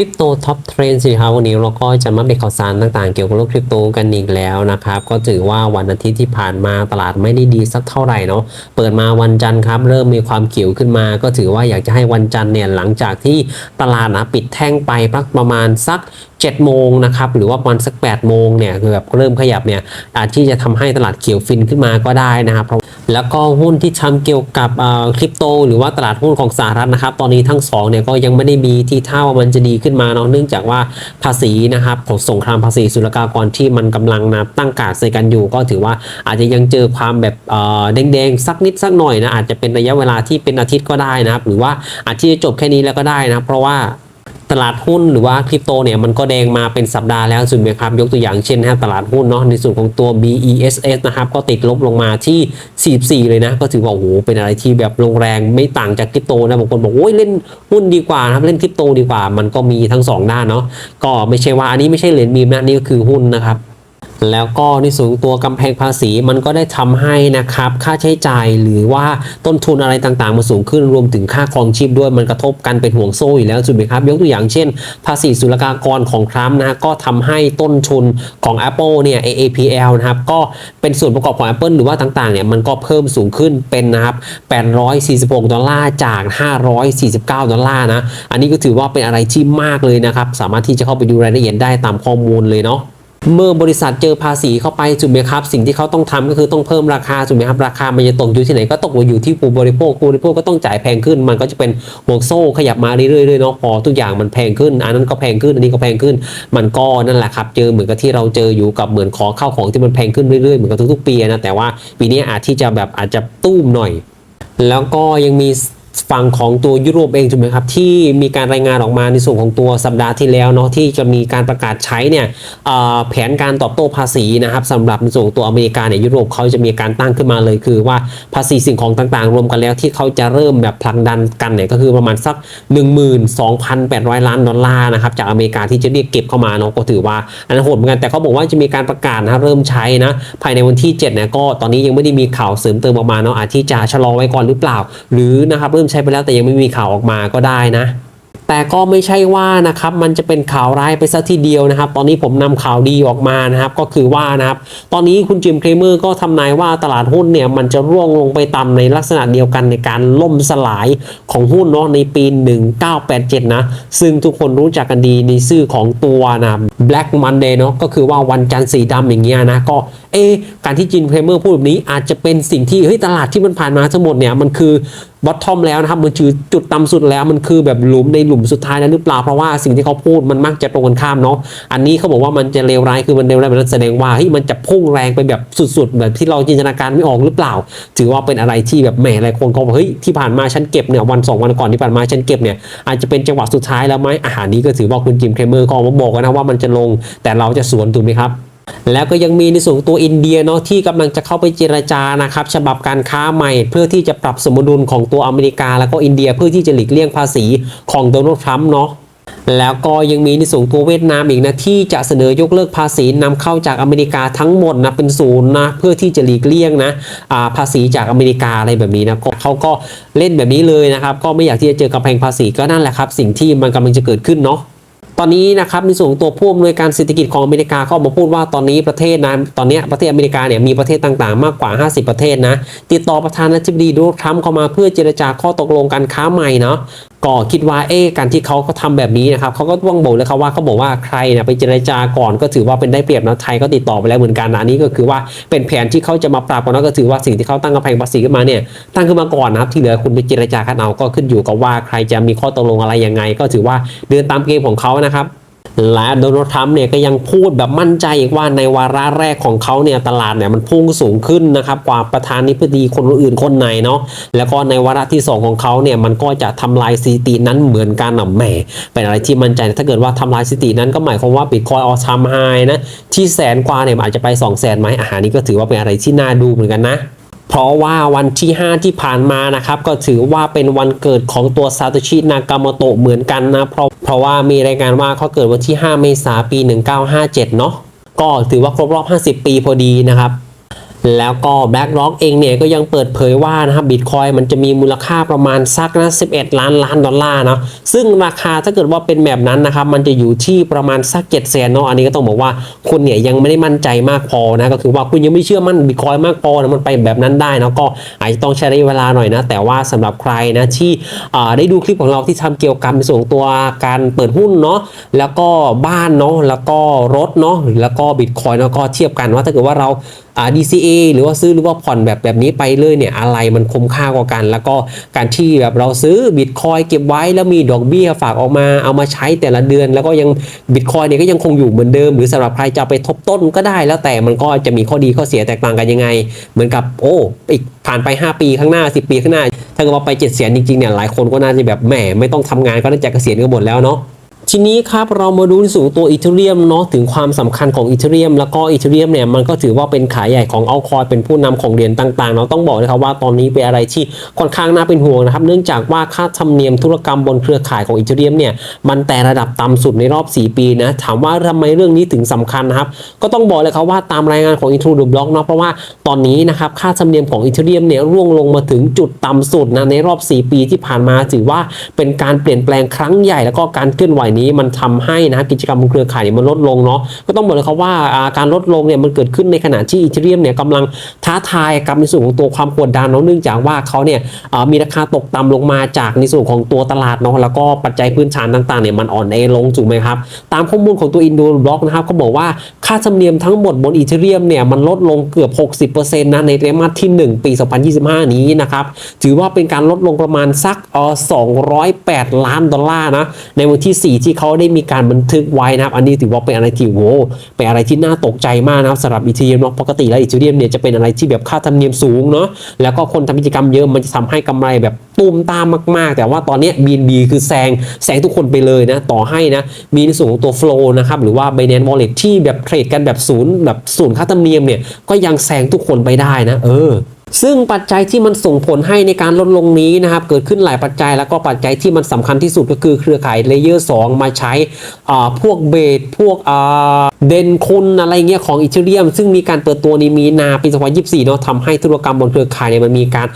ริปโตท็อปเทรนสิครับวันนี้เราก็จะมาเบรกข่าวสารต่างๆ เกี่ยวกับโลกคริปโตกันอีกแล้วนะครับ ก็ถือว่าวันอาทิตย์ที่ผ่านมาตลาดไม่ได้ดีสักเท่าไหร่เนาะเปิดมาวันจันทร์ครับเริ่มมีความเขียวขึ้นมา ก็ถือว่าอยากจะให้วันจันทร์เนี่ยหลังจากที่ตลาดนะปิดแท่งไปประมาณสัก7โมงนะครับหรือว่าประมาณสัก8โมงเนี่ยคือแบบเริ่มขยับเนี่ยอาจที่จะทำให้ตลาดเขียวฟินขึ้นมาก็ได้นะครับเพราะแล้วก็หุ้นที่ทำเกี่ยวกับคริปโต หรือว่าตลาดหุ้นของสหรัฐนะครับ ตอนนี้ทั้งสองเนี่ยก็ยังไม่ได้มีที่ท่าว่ามันจะดีขึ้นมาเนาะเนื่องจากว่าภาษีนะครับของสงครามภาษีศุลกากรที่มันกำลังนะตั้งกาดใส่กันอยู่ ก็ถือว่าอาจจะยังเจอความแบบเออแดงๆสักนิดสักหน่อยนะอาจจะเป็นระยะเวลาที่เป็นอาทิตย์ก็ได้นะครับ หรือว่าอาจจะจบแค่นี้แล้วก็ได้นะเพราะว่า ตลาดหุ้นหรือว่าคริปโตเนี่ยมันก็แดงมาเป็นสัปดาห์แล้วสุดไหมครับ ยกตัวอย่างเช่นนะตลาดหุ้นเนาะในส่วนของตัว BESS นะครับก็ติดลบลงมาที่ 44 เลยนะ ก็ถือว่าโอ้โหเป็นอะไรที่แบบลงแรงไม่ต่างจากคริปโตนะบางคนบอกโอ้ยเล่นหุ้นดีกว่านะครับเล่นคริปโตดีกว่ามันก็มีทั้งสองด้านเนาะก็ไม่ใช่ว่าอันนี้ไม่ใช่เหรียญมีมนะนี่ก็คือหุ้นนะครับ แล้วก็ในส่วนของตัวกำแพงภาษีมันก็ได้ทำให้นะครับค่าใช้จ่ายหรือว่าต้นทุนอะไรต่างๆมันสูงขึ้นรวมถึงค่าครองชีพด้วยมันกระทบกันเป็นห่วงโซ่อยู่แล้วถูกไหมครับ ยกตัวอย่างเช่น ภาษีศุลกากรของทรัมป์นะฮะก็ทำให้ต้นทุนของ Apple เนี่ย AAPL นะครับก็เป็นส่วนประกอบของ Apple หรือว่าต่างๆเนี่ยมันก็เพิ่มสูงขึ้นเป็นนะครับ846 ดอลลาร์จาก 549 ดอลลาร์นะ อันนี้ก็ถือว่าเป็นอะไรที่มากเลยนะครับ สามารถที่จะเข้าไปดูรายละเอียดได้ตามข้อมูลเลยเนาะ เมื่อบริษัทเจอภาษีเข้าไปถูกไหมครับ สิ่งที่เขาต้องทำก็คือต้องเพิ่มราคาถูกไหมครับราคามันจะตกอยู่ที่ไหนก็ตกอยู่ที่ผู้บริโภคผู้บริโภคก็ต้องจ่ายแพงขึ้น มันก็จะเป็นห่วงโซ่ขยับมาเรื่อยๆเนาะพอทุกอย่างมันแพงขึ้น อันนั้นก็แพงขึ้นอันนี้ก็แพงขึ้น มันก็นั่นแหละครับ เจอเหมือนกับที่เราเจออยู่กับเหมือนของข้าวของที่มันแพงขึ้นเรื่อยๆเหมือนกับทุกๆปีนะแต่ว่าปีนี้อาจที่จะแบบอาจจะตุ้มหน่อย แล้วก็ยังมี ฝั่งของตัวยุโรปเองถูกไหมครับที่มีการรายงานออกมาในส่วนของตัวสัปดาห์ที่แล้วเนาะที่จะมีการประกาศใช้เนี่ยแผนการตอบโต้ภาษีนะครับสำหรับในส่วนของตัวอเมริกาเนี่ยยุโรปเขาจะมีการตั้งขึ้นมาเลยคือว่าภาษีสิ่งของต่างๆ รวมกันแล้วที่เขาจะเริ่มแบบผลักดันกันเนี่ยก็คือประมาณสัก 12,800 ล้านดอลลาร์นะครับจากอเมริกาที่จะเรียกเก็บเข้ามาเนาะก็ถือว่าอันนั้นโหดเหมือนกันแต่เขาบอกว่าจะมีการประกาศนะเริ่มใช้นะภายในวันที่7เนี่ยก็ตอนนี้ยังไม่ได้มีข่าวเสริมเติมออกมาเนาะอาจที่จะชะลอไว้ก่อนหรือเปล่า หรือนะครับริ่มใช้ไปแล้วแต่ยังไม่มีข่าวออกมาก็ได้นะ แต่ก็ไม่ใช่ว่านะครับมันจะเป็นข่าวร้ายไปซะทีเดียวนะครับ ตอนนี้ผมนำข่าวดีออกมานะครับก็คือว่านะครับตอนนี้คุณจิมเครเมอร์ก็ทำนายว่าตลาดหุ้นเนี่ยมันจะร่วงลงไปต่ำในลักษณะเดียวกันในการล่มสลายของหุ้นเนาะในปี 1987 นะ ซึ่งทุกคนรู้จักกันดีในชื่อของตัวนะ Black Monday เนาะก็คือว่าวันจันทร์สีดำอย่างเงี้ยนะก็เอการที่จิมเครเมอร์พูดแบบนี้อาจจะเป็นสิ่งที่เฮ้ยตลาดที่มันผ่านมาทั้งหมดเนี่ยมันคือ บอททอมแล้วนะครับมันคือจุดต่ำสุดแล้วมันคือแบบหลุมในหลุมสุดท้ายแล้วหรือเปล่าเพราะว่าสิ่งที่เขาพูดมันมักจะตรงกันข้ามเนาะอันนี้เขาบอกว่ามันจะเลวร้ายคือมันเลวร้ายมันแสดงว่าเฮ้ยมันจะพุ่งแรงไปแบบสุดๆ แบบที่เราจินตนาการไม่ออกหรือเปล่า ถือว่าเป็นอะไรที่แบบแหมหลายคนเขาบอกเฮ้ยที่ผ่านมาฉันเก็บเนี่ยวันสองวันก่อนที่ผ่านมาฉันเก็บเนี่ยอาจจะเป็นจังหวะสุดท้ายแล้วไหมอาหารนี้ก็ถือว่าคุณจิมเครเมอร์ก็ออกมาบอกนะว่ามันจะลงแต่เราจะสวนถูกไหมครับ แล้วก็ยังมีในส่วนตัวอินเดียเนาะที่กำลังจะเข้าไปเจรจานะครับฉบับการค้าใหม่ เพื่อที่จะปรับสมดุลของตัวอเมริกา แล้วก็อินเดียเพื่อที่จะหลีกเลี่ยงภาษีของโดนัลด์ทรัมป์เนาะแล้วก็ยังมีในส่วนตัวเวียดนามอีกนะที่จะเสนอยกเลิกภาษีนำเข้าจากอเมริกาทั้งหมดนะเป็นศูนย์นะเพื่อที่จะหลีกเลี่ยงนะภาษีจากอเมริกาอะไรแบบนี้นะก็เขาก็เล่นแบบนี้เลยนะครับ ก็ไม่อยากที่จะเจอกำแพงภาษีก็นั่นแหละครับ สิ่งที่มันกำลังจะเกิดขึ้นเนาะ ตอนนี้นะครับในส่วนของตัวผู้อำนวยการเศรษฐกิจของอเมริกาเขาออกมาพูดว่าตอนนี้ประเทศนะตอนนี้ประเทศอเมริกาเนี่ยมีประเทศต่างๆ มากกว่า 50 ประเทศนะติดต่อประธานาธิบดีโดนัลด์ทรัมป์เข้ามาเพื่อเจรจาข้อตกลงการค้าใหม่เนาะ ก็คิดว่าเอ๊ะการที่เขาก็ทำแบบนี้นะครับเขาก็ต้องบอกเลยครับว่าเขาบอกว่าใครเนี่ยไปเจรจาก่อนก็ถือว่าเป็นได้เปรียบนะไทยก็ติดต่อไปแล้วเหมือนกันนะนนี้ก็คือว่าเป็นแผนที่เขาจะมาปราบกันนะก็ถือว่าสิ่งที่เขาตั้งกำแพงภาษีขึ้นมาเนี่ยตั้งขึ้นมาก่อนนะครับที่เหลือคุณไปเจรจากันเอาก็ขึ้นอยู่กับว่าใครจะมีข้อตกลงอะไรยังไง ก็ถือว่าเดินตามเกมของเขานะครับ และโดนัลด์ทรัมป์เนี่ยก็ยังพูดแบบมั่นใจอีกว่าในวาระแรกของเขาเนี่ยตลาดเนี่ยมันพุ่งสูงขึ้นนะครับกว่าประธานาธิบดีคนอื่นคนไหนเนาะแล้วก็ในวาระที่ 2 ของเขาเนี่ยมันก็จะทำลายสถิตินั้นเหมือนกันนะแหมเป็นอะไรที่มั่นใจถ้าเกิดว่าทำลายสถิตินั้นก็หมายความว่าบิตคอยออทามไฮนะที่แสนกว่าเนี่ยอาจจะไป2 0 0แสนไหมอาหารนี้ก็ถือว่าเป็นอะไรที่น่าดูเหมือนกันนะ เพราะว่าวันที่ 5 ที่ผ่านมานะครับ ก็ถือว่าเป็นวันเกิดของตัวซาโตชินากามโตะเหมือนกันนะเพราะเพราะว่ามีรายงานว่าเขาเกิดวันที่ 5 เมษายนปี 1957 เนาะก็ถือว่าครบรอบ 50 ปีพอดีนะครับ แล้วก็ BlackRock เองเนี่ยก็ยังเปิดเผยว่านะครับบิตคอยมันจะมีมูลค่าประมาณสักนะ11 ล้านล้านดอลลาร์เนาะซึ่งราคาถ้าเกิดว่าเป็นแบบนั้นนะครับมันจะอยู่ที่ประมาณสัก7 0 0 0 0เนาะอันนี้ก็ต้องบอกว่าคุณเนี่ยยังไม่ได้มั่นใจมากพอนะก็คือว่าคุณยังไม่เชื่อมั่นบิตคอยมากพอนะมันไปแบบนั้นได้เนาะก็อาจจะต้องใช้ระยะเวลาหน่อยนะ แต่ว่าสำหรับใครนะที่ได้ดูคลิปของเราที่ทำเกี่ยวกับในส่วนตัวการเปิดหุ้นเนาะแล้วก็บ้านเนาะแล้วก็รถเนาะแล้วก็บิตคอยแล้วก็เทียบกันว่าถ้าเกิดว่าเรา DCA หรือว่าซื้อหรือว่าผ่อนแบบแบบนี้ไปเลยเนี่ยอะไรมันคุ้มค่ากว่ากัน แล้วก็การที่แบบเราซื้อบิตคอยเก็บไว้แล้วมีดอกเบี้ยฝากออกมาเอามาใช้แต่ละเดือน แล้วก็ยังบิตคอยเนี่ยก็ยังคงอยู่เหมือนเดิม หรือสำหรับใครจะไปทบต้นก็ได้ แล้วแต่มันก็จะมีข้อดีข้อเสียแตกต่างกันยังไง เหมือนกับโอ้อีกผ่านไป 5 ปีข้างหน้า 10 ปีข้างหน้า ถ้าเกิดว่าไปเจ็ดเสียนจริงๆเนี่ยหลายคนก็น่าจะแบบแหมไม่ต้องทำงานก็น่าจะเกษียณกันหมดแล้วเนาะ ทีนี้ครับเรามาดูในส่วนตัวอีเทเรียมเนาะถึงความสำคัญของอีเทเรียมแล้วก็อีเทเรียมเนี่ยมันก็ถือว่าเป็นขายใหญ่ของเอาคอยเป็นผู้นำของเหรียญต่างๆ เราต้องบอกเลยครับว่าตอนนี้เป็นอะไรที่ค่อนข้างน่าเป็นห่วงนะครับ เนื่องจากว่าค่าธรรมเนียมธุรกรรมบนเครือข่ายของอีเทเรียมเนี่ยมันแต่ระดับต่ำสุดในรอบ 4 ปีนะถามว่าทำไมเรื่องนี้ถึงสำคัญนะครับ ก็ต้องบอกเลยครับว่าตามรายงานของ i n t r o d u Block เนาะเพราะว่าตอนนี้นะครับค่าธรรมเนียมของอีเทเรียมเนี่ยร่วงลงมาถึงจุดต่ำสุดนะในรอบ 4 ปีที่ผ่านมาถือว่าเป็นการเปลี่ยนแปลงครั้งใหญ่แล้วก็การเคลื่อนไหวนี้มันทำให้นะกิจกรรมบนเครือข่ายมันลดลงเนาะก็ต้องบอกเลยครับว่าการลดลงเนี่ยมันเกิดขึ้นในขณะที่อีเทเรียมเนี่ยกำลังท้าทายกับในส่วนของตัวความกดดันเนาะเนื่องจากว่าเขาเนี่ยมีราคาตกต่ำลงมาจากในส่วนของตัวตลาดเนาะแล้วก็ปัจจัยพื้นฐานต่างๆเนี่ยมันอ่อนแอลงถูกไหมครับตามข้อมูลของตัวอินโดบล็อกนะครับเขาบอกว่าค่าธรรมเนียมทั้งหมดบนอีเทเรียมเนี่ยมันลดลงเกือบ 60%นะในไตรมาสที่ 1 ปี 2025 นี้นะครับถือว่าเป็นการลดลงประมาณสักออ208 ล้านดอลลาร์นะในวันที่ 4 ที่เขาได้มีการบันทึกไว้นะครับ อันนี้ถือว่าเป็นอะไรที่โว้เป็นอะไรที่น่าตกใจมากนะครับสำหรับอีเทเรียมเนาะปกติแล้วอีเทเรียมเนี่ยจะเป็นอะไรที่แบบค่าธรรมเนียมสูงเนาะแล้วก็คนทำกิจกรรมเยอะมันจะทำให้กำไรแบบตูมตามมาก ๆ แต่ว่าตอนนี้ BNB คือแซงแซงทุกคนไปเลยนะต่อให้นะมีในส่วนของตัว flow นะครับหรือว่า Binance Wallet ที่แบบเทรดกันแบบศูนย์แบบศูนย์ค่าธรรมเนียมเนี่ยก็ยังแซงทุกคนไปได้นะเออ ซึ่งปัจจัยที่มันส่งผลให้ในการลดลงนี้นะครับเกิดขึ้นหลายปัจจัยแล้วก็ปัจจัยที่มันสำคัญที่สุดก็คือเครือข่ายเลเยอร์2มาใช้พวกเบสพวก เดนคุณอะไรเงี้ยของอีเทเรียม ซึ่งมีการเปิดตัวในมีนาปี 2024 เนาะทำให้ธุรกรรมบนเครือข่ายเนี่ยมันมีการ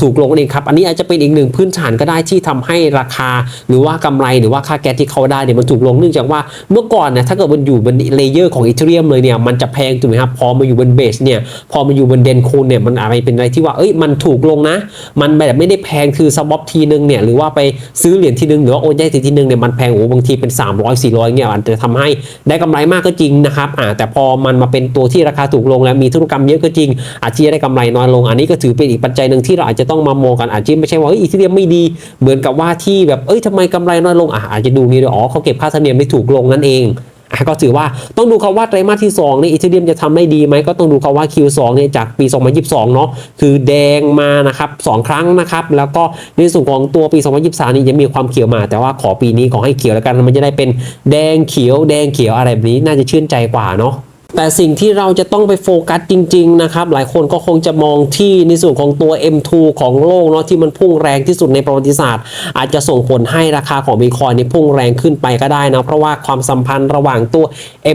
ถูกลงนั่นเองครับ อันนี้อาจจะเป็นอีกหนึ่งพื้นฐานก็ได้ที่ทำให้ราคา หรือว่ากำไรหรือว่าค่าแก๊สที่เขาได้เนี่ยมันถูกลงเนื่องจากว่าเมื่อก่อนเนี่ยถ้าเกิดมันอยู่บนเลเยอร์ของอีเทเรียมเลยเนี่ยมันจะแพงถูกไหมครับพอมาอยู่บนเบสเนี่ยพอมาอยู่บนเดนคูนเนี่ยมันอะไรเป็นอะไรที่ว่าเอ้ยมันถูกลงนะ มันแบบไม่ได้แพงคือสวอปทีนึงเนี่ยหรือว่าไปซื้อเหรียญทีนึงหรือว่าโอนย้ายทีนึงเนี่ยมันแพงโอ้บางทีเป็น 300 400เนี่ยอาจจะทำให้ได้กำไรมากก็จริงริงนะครับอ่าแต่พอมันมาเป็นตัวที่ราคาถูกลงแล้วมีธุรกรรมเยอะก็จริง อาจจะได้กำไรน้อยลง อันนี้ก็ถือเป็นอีกปัจจัยหนึ่งที่เราอาจจะต้องมามองกันอาจจะไม่ใช่ว่าเฮ้ยอีทีเรียมไม่ดีเหมือนกับว่าที่แบบเอ้ยทำไมกำไรน้อยลงอะอาจจะดูนี้ด้วยอ๋อเขาเก็บค่าธรรมเนียมไม่ถูกลงนั่นเองอ ก็ถือว่าต้องดูคำว่าไตรมาสที่2นี่อีเทเรียมจะทำได้ดีไหมก็ต้องดูคำว่า Q2 เนี่ยจากปี 2022 เนาะคือแดงมานะครับสองครั้งนะครับแล้วก็ในส่วนของตัวปี 2023 นี่ยังมีความเขียวมา แต่ว่าขอปีนี้ขอให้เขียวแล้วกันมันจะได้เป็นแดงเขียว แดงเขียวอะไรแบบนี้น่าจะชื่นใจกว่าเนาะ แต่สิ่งที่เราจะต้องไปโฟกัสจริง ๆ นะครับ หลายคนก็คงจะมองที่ในส่วนของตัว M2 ของโลกเนาะที่มันพุ่งแรงที่สุดในประวัติศาสตร์ อาจจะส่งผลให้ราคาของบิตคอยนี่พุ่งแรงขึ้นไปก็ได้นะเพราะว่าความสัมพันธ์ระหว่างตัว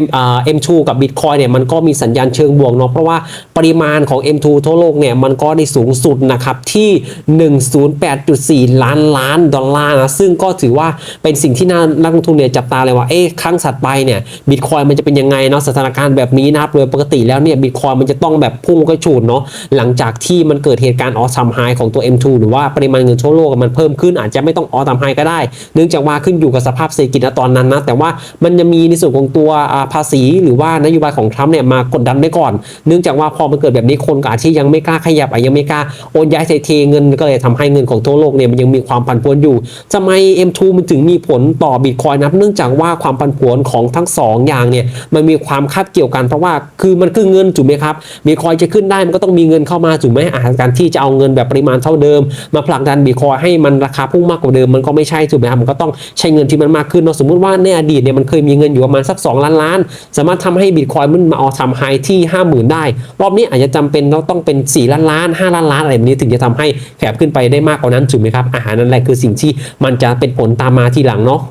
M อ่า M2 กับบิตคอยเนี่ยมันก็มีสัญญาณเชิงบวกเนาะเพราะว่าปริมาณของ M2 ทั่วโลกเนี่ยมันก็ได้สูงสุดนะครับที่ 108.4 ล้านล้านดอลลาร์นะซึ่งก็ถือว่าเป็นสิ่งที่น่านักลงทุนเนี่ยจับตาเลยว่าเอ๊ะครั้งถัดไปเนี่ยบิตคอยมันจะเป็นยังไงเนาะสถานการณ์แบบนี้นะครับโดยปกติแล้วเนี่ยบิตคอยมันจะต้องแบบพุ่งกระฉูดเนาะหลังจากที่มันเกิดเหตุการณ์ออซัมไฮของตัว M2 หรือว่าปริมาณเงินทั่วโลกมันเพิ่มขึ้นอาจจะไม่ต้องออซัมไฮก็ได้ เนื่องจากว่าขึ้นอยู่กับสภาพเศรษฐกิจณตอนนั้นนะแต่ว่ามันจะมีในส่วนของตัวอาภาษีหรือว่านโยบายของทรัมป์เนี่ยมากดดันไว้ก่อน เนื่องจากว่าพอมันเกิดแบบนี้คนก็อาจจะยังไม่กล้าขยับอยังไม่กล้าโอนย้ายเทเทเงินก็เลยทำให้เงินของทั่วโลกเนี่ยมันยังมีความผันผวนอยู่ทำไม M2 มันถึงมีผลต่อบิตคอยนะครับเนื่องจากว่าความผันผวนของทั้งสองอย่างเนี่ยมันมีความคาบเกี่ยวกันเพราะว่าคือมันคือเงินถูกไหมครับบิตคอยจะขึ้นได้มันก็ต้องมีเงินเข้ามาถูกไหมอาการที่จะเอาเงินแบบปริมาณเท่าเดิม มาผลักดันบิตคอยให้มันราคาพุ่งมากกว่าเดิมมันก็ไม่ใช่ถูกไหมครับมันก็ต้องใช้เงินที่มันมากขึ้นเนาะสมมติว่าในอดีตเนี่ยมันเคยมีเงินอยู่ประมาณสัก 2 ล้านล้าน สามารถทำให้บิตคอยมันมาเอาทำไฮที่ 50,000 ได้ รอบนี้อาจจะจำเป็นเราต้องเป็น 4 ล้านล้าน 5 ล้านล้านอะไรแบบนี้ถึงจะทำให้แขบขึ้นไปได้มากกว่านั้นถูกไหมครับอาหารนั่นแหละคือสิ่งที่มันจะเป็นผลตามมาทีหลังเนาะ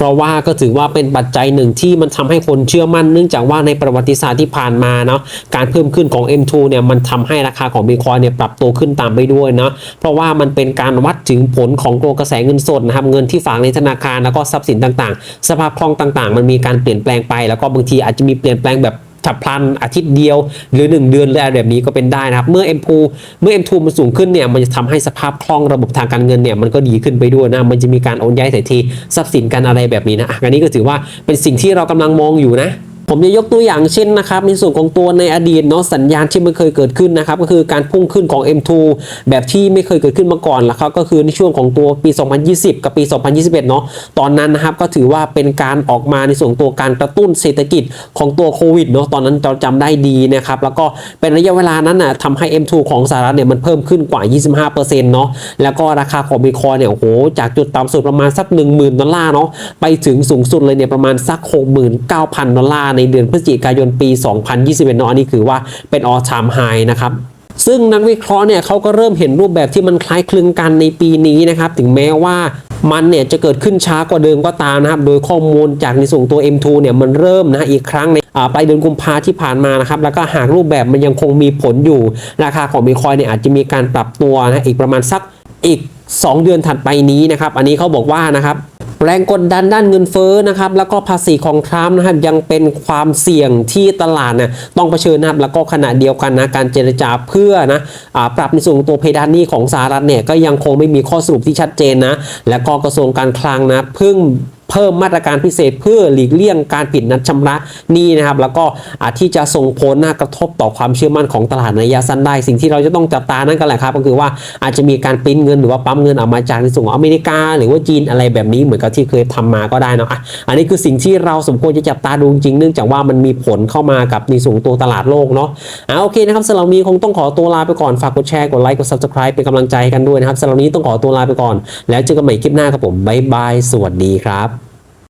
เพราะว่าก็ถือว่าเป็นปัจจัยหนึ่งที่มันทำให้คนเชื่อมั่นเนื่องจากว่าในประวัติศาสตร์ที่ผ่านมาเนาะการเพิ่มขึ้นของ M2 เนี่ยมันทำให้ราคาของบิตคอยเนี่ยปรับตัวขึ้นตามไปด้วยเนาะเพราะว่ามันเป็นการวัดถึงผลของตัวกระแสเงินสดนะครับเงินที่ฝากในธนาคารแล้วก็ทรัพย์สินต่างๆ สภาพคล่องต่างๆ มันมีการเปลี่ยนแปลงไป แล้วก็บางทีอาจจะมีเปลี่ยนแปลงแบบ ฉับพลันอาทิตย์เดียว หรือ 1 เดือนหรืออะไรแบบนี้ก็เป็นได้นะครับ เมื่อ M2 เมื่อ M2 มันสูงขึ้นเนี่ยมันจะทำให้สภาพคล่องระบบทางการเงินเนี่ยมันก็ดีขึ้นไปด้วยนะมันจะมีการโอนย้ายถ่ายทีทรัพย์สินกันอะไรแบบนี้นะอะอันนี้ก็ถือว่าเป็นสิ่งที่เรากำลังมองอยู่นะ ผมจะยกตัวอย่างเช่นนะครับในส่วนของตัวในอดีตเนาะสัญญาณที่มันเคยเกิดขึ้นนะครับก็คือการพุ่งขึ้นของ M2 แบบที่ไม่เคยเกิดขึ้นมาก่อนแล้วครับก็คือในช่วงของตัวปี 2020 กับปี 2021 เนาะตอนนั้นนะครับก็ถือว่าเป็นการออกมาในส่วนตัวการกระตุ้นเศรษฐกิจของตัวโควิดเนาะตอนนั้นเราจำได้ดีนะครับแล้วก็เป็นระยะเวลานั้นน่ะทำให้ M2 ของสหรัฐเนี่ยมันเพิ่มขึ้นกว่า 25%เนาะแล้วก็ราคาของบิตคอยเนี่ยโอ้โหจากจุดต่ำสุดประมาณสัก 10,000 ดอลลาร์เนาะไปถึงสูงสุดเลยเนี่ยประมาณสัก 69,000 ดอลลาร์ในเดือนพฤศจิกายนปี 2021เนาะอันนี้คือว่าเป็น all time high นะครับซึ่งนักวิเคราะห์เนี่ยเขาก็เริ่มเห็นรูปแบบที่มันคล้ายคลึงกันในปีนี้นะครับถึงแม้ว่ามันเนี่ยจะเกิดขึ้นช้ากว่าเดิมก็ตามนะครับ โดยข้อมูลจากในส่วนตัว M2 เนี่ยมันเริ่มนะอีกครั้งในอ่าปลายเดือนกุมภาที่ผ่านมานะครับ แล้วก็หากรูปแบบมันยังคงมีผลอยู่ ราคาของบิตคอยเนี่ยอาจจะมีการปรับตัวนะอีกประมาณสักอีก 2 เดือนถัดไปนี้นะครับ อันนี้เขาบอกว่านะครับ แรงกดดันด้านเงินเฟ้อนะครับแล้วก็ภาษีของทรัมป์นะครับยังเป็นความเสี่ยงที่ตลาดนะต้องเผชิญนะครับแล้วก็ขณะเดียวกันนะการเจรจาเพื่อนะอปรับในส่วนตัวเพดานหนี้ของสหรัฐเนี่ยก็ยังคงไม่มีข้อสรุปที่ชัดเจนนะและก็กระทรวงการคลังนะเพิ่ง เพิ่มมาตรการพิเศษเพื่อหลีกเลี่ยงการผิดนัดชำระหนี้นะครับ แล้วก็อาจที่จะส่งผลนะกระทบต่อความเชื่อมั่นของตลาดในระยะสั้นได้ สิ่งที่เราจะต้องจับตานั่นก็แหละครับ ก็คือว่าอาจจะมีการปริ้นเงินหรือว่าปั๊มเงินออกมาจากในส่วนของอเมริกา หรือว่าจีนอะไรแบบนี้เหมือนกับที่เคยทำมาก็ได้นะอะอันนี้คือสิ่งที่เราสมควรจะจับตาดูจริงเนื่องจากว่ามันมีผลเข้ามากับในส่วนของตัวตลาดโลกเนาะอะโอเคนะครับสำหรับนี้คงต้องขอตัวลาไปก่อนฝากกดแชร์กดไลค์กด subscribe เป็นกำลังใจกันด้วยนะครับสำหรับนี้ต้องขอตัวลาไปก่อน แล้วเจอกันใหม่คลิปหน้าครับผมบ๊ายบายสวัสดีครับ